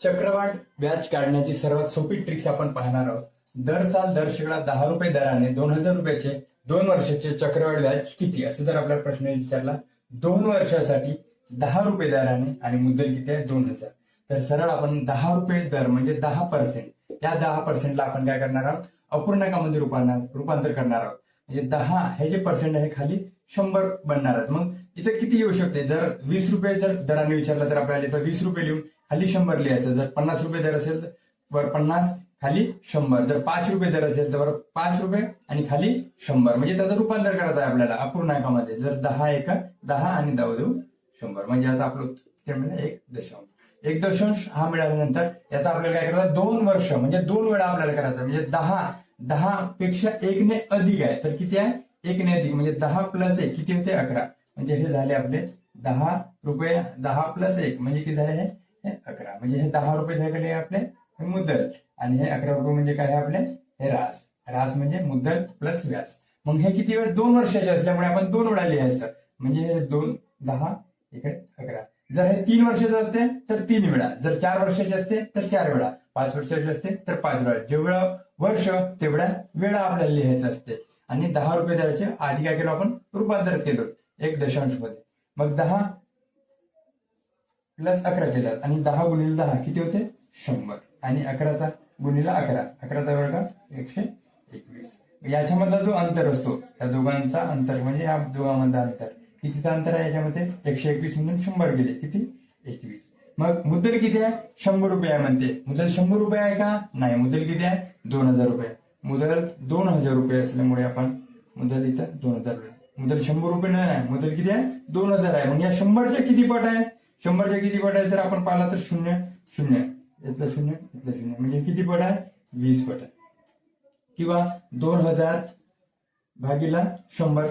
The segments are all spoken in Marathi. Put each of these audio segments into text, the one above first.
चक्रवाढ व्याज काढण्याची सर्वात सोपी ट्रिक्स आपण पाहणार आहोत. दर साल दर शेकडा दहा रुपये दराने दोन हजार रुपयाचे दोन वर्षाचे चक्रवाढ व्याज किती? असं जर आपला प्रश्न विचारला दोन वर्षासाठी दहा रुपये दराने आणि मुद्दल किती आहे? दोन हजार. तर सरळ आपण दहा रुपये दर म्हणजे दहा पर्सेंट या दहा पर्सेंटला आपण काय करणार आहोत? अपूर्णांकामध्ये रूपांतर रूपांतर करणार आहोत. म्हणजे दहा हे जे पर्सेंट आहे खाली शंभर बनणार आहेत. मग इथे किती येऊ शकते? जर वीस रुपये जर दराने विचारलं तर आपल्याला इथं वीस रुपये लिहून खाली शंभर लिहायचं. जर पन्नास रुपये दर असेल तर पन्नास खाली शंभर. जर पाच रुपये दर असेल तर पाच रुपये आणि खाली शंभर. म्हणजे त्याचं रूपांतर करायचं आहे आपल्याला अपूर्णांकामध्ये. जर दहा एका दहा आणि दहा देऊ शंभर. म्हणजे याचा आपलं उत्तर मिळालं एक दशांश. एक दशांश हा मिळाल्यानंतर याचा आपल्याला काय करायचं? दोन वर्ष. म्हणजे दोन वेळा आपल्याला करायचं. म्हणजे दहा दहा पेक्षा एकने अधिक आहे. तर किती आहे? एकने अधिक. म्हणजे दहा प्लस एक. किती होते? अकरा. म्हणजे हे झाले आपले दहा रुपये दहा प्लस एक. म्हणजे किती झाले? हे अकरा. म्हणजे हे दहा रुपये झाले आपले हे मुद्दल. आणि हे अकरा रुपये म्हणजे काय आपले? हे रास. रास म्हणजे मुद्दल प्लस व्याज. मग हे किती वेळ? दोन वर्षाचे असल्यामुळे आपण दोन वेळा लिहायचं. म्हणजे हे दोन दहा इकडे अकरा. जर हे तीन वर्षाचं असते तर तीन वेळा. जर चार वर्षाचे असते तर चार वेळा. पाच वर्षाचे असते तर पाच वेळा. जेवढा वर्ष तेवढ्या वेळा आपल्याला लिहायचं असते. आणि दहा रुपये द्यायचे आधी काय केलं आपण? रूपांतर केलं. एक दशांशमध्ये मग दहा प्लस अकरा केलं. आणि दहा गुणिले दहा किती होते? शंभर. आणि अकराचा गुणिला अकरा. अकराचा वर्ग एकशे एकवीस. याच्यामधला जो अंतर असतो या दोघांचा अंतर म्हणजे या दोघांमधला अंतर. कितीचा अंतर आहे याच्यामध्ये? एकशे एकवीस मधून शंभर गेले. किती? एकवीस. मग मुद्दल किती आहे? शंभर रुपये आहे म्हणते. मुद्दल शंभर रुपये आहे का? नाही. मुद्दल किती आहे? दोन हजार रुपये. मुदल दोन हजार रुपये असल्यामुळे आपण मुदल इथं दोन हजार रुपये. मुदल शंभर रुपये नाही मुदल किती आहे? दोन हजार आहे. मग या शंभरच्या किती पट आहे? शंभरच्या किती पट आहे तर आपण पाहिला तर शून्य शून्य. इथलं शून्य इथलं शून्य. म्हणजे किती पट आहे? वीस पट आहे. किंवा दोन हजार भागीला शंभर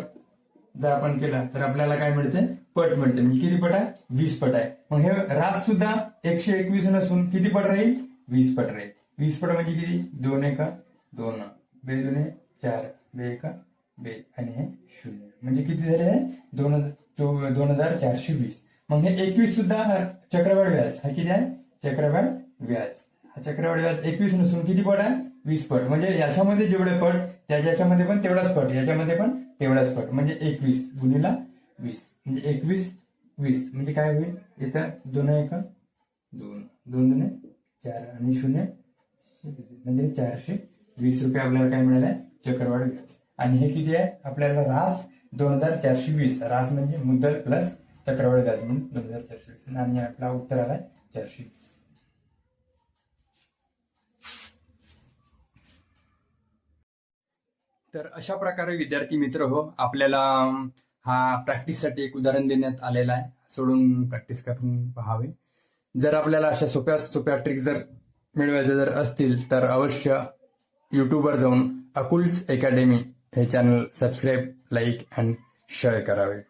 जर आपण केला तर आपल्याला काय मिळते पट मिळते म्हणजे किती पट आहे? वीस पट आहे. मग हे रात सुद्धा एकशे एकवीस नसून किती पट राहील? वीस पट राहील. वीस पट म्हणजे किती? दोन एका दोन. बे दोन चार. बे एका बे. आणि हे शून्य. म्हणजे किती झाले? आहे दोन हजार दोन हजार चारशे वीस. मग हे एकवीस सुद्धा चक्रवाढ व्याज हा किती आहे चक्रवाढ व्याज. हा चक्रवाढ व्याज एकवीस नसून किती पट आहे? वीस पट. म्हणजे याच्यामध्ये जेवढे पट त्याच्यामध्ये पण तेवढाच पट याच्यामध्ये पण तेवढाच पट. म्हणजे एकवीस गुणीला वीस. म्हणजे एकवीस वीस. म्हणजे काय होईल? इथं दोन एक दोन. दोन दोन चार आणि शून्य म्हणजे चारशे वीस रुपये आपल्याला काय मिळालं आहे? चक्रवाढ व्याज. आणि हे किती आहे? आपल्याला रास दोन हजार चारशे वीस. रास म्हणजे मुद्दल प्लस चक्रवाढ व्याज म्हणून दोन हजार चारशे वीस आणि आपला उत्तर आलाय चारशे. तर अशा प्रकारे विद्यार्थी मित्र हो आपल्याला हा प्रॅक्टिससाठी एक उदाहरण देण्यात आलेला आहे. सोडून प्रॅक्टिस करून पहावे. जर आपल्याला अशा सोप्या सोप्या ट्रिक जर मिळवायच्या जर असतील तर अवश्य यूट्यूबवर जाऊन अकुल्स अकॅडमी हे channel subscribe like and share करावे.